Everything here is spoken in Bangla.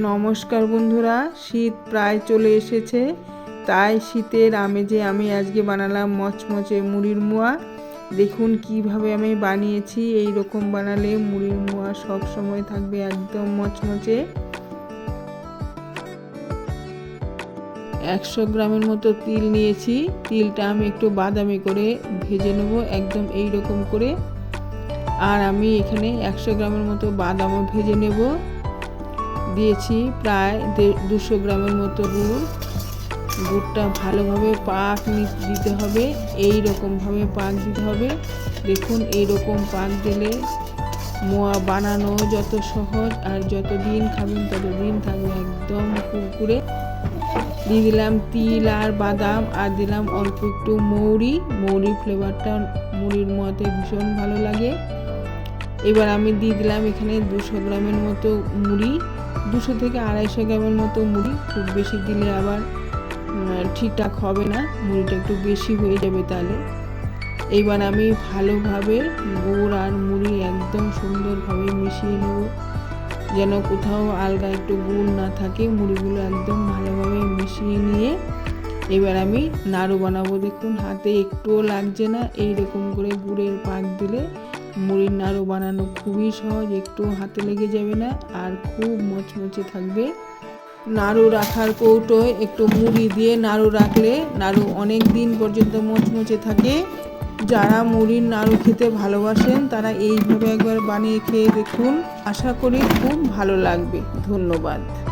নমস্কার বন্ধুরা, শীত প্রায় চলে এসেছে, তাই শীতের আমেজে আমি আজকে বানালাম মচমচে মুড়ির মোয়া। দেখুন কীভাবে আমি বানিয়েছি, এই রকম বানালে মুড়ির মোয়া সব সময় থাকবে একদম মচমচে। একশো গ্রামের মতো তিল নিয়েছি, তিলটা আমি একটু বাদামি করে ভেজে নেব একদম এই রকম করে। আর আমি এখানে একশো গ্রামের মতো বাদামও ভেজে নেব। দিয়েছি প্রায় দুশো গ্রামের মতো গুড়। গুড়টা ভালোভাবে পাক দিতে হবে, এই রকমভাবে পাক দিতে হবে। দেখুন, এই রকম পাক দিলে মোয়া বানানো যত সহজ আর যত দিন খাবেন তত দিন থাকবে একদম কুরকুরে। দিয়ে দিলাম তিল আর বাদাম আর দিলাম অল্প একটু মৌরি। মৌরি ফ্লেভারটা মুড়ির মতে ভীষণ ভালো লাগে। এবার আমি দিয়ে দিলাম এখানে দুশো গ্রামের মতো মুড়ি, দুশো থেকে আড়াইশো গ্রামের মতো মুড়ি, খুব বেশি দিলে আবার ঠিকঠাক হবে না, মুড়িটা একটু বেশি হয়ে যাবে তাহলে। এইবার আমি ভালোভাবে গুড় আর মুড়ি একদম সুন্দরভাবে মিশিয়ে নেব, যেন কোথাও আলগা একটু গুড় না থাকে, মুড়িগুলো একদম ভালোভাবে মিশিয়ে নিয়ে এবার আমি নাড়ু বানাবো। দেখুন, হাতে একটুও লাগছে না এই রকম করে গুড়ের পাক দিলে মুড়ির নাড়ু বানানো খুবই সহজ একটু হাতে লেগে যাবে না আর খুব মচমচে থাকবে। নাড়ু রাখার কৌটোয় একটু মুড়ি দিয়ে নাড়ু রাখলে নাড়ু অনেক দিন পর্যন্ত মচমচে থাকে। যারা মুড়ির নাড়ু খেতে ভালোবাসেন, তারা এইভাবে একবার বানিয়ে খেয়ে দেখুন। আশা করি খুব ভালো লাগবে। ধন্যবাদ।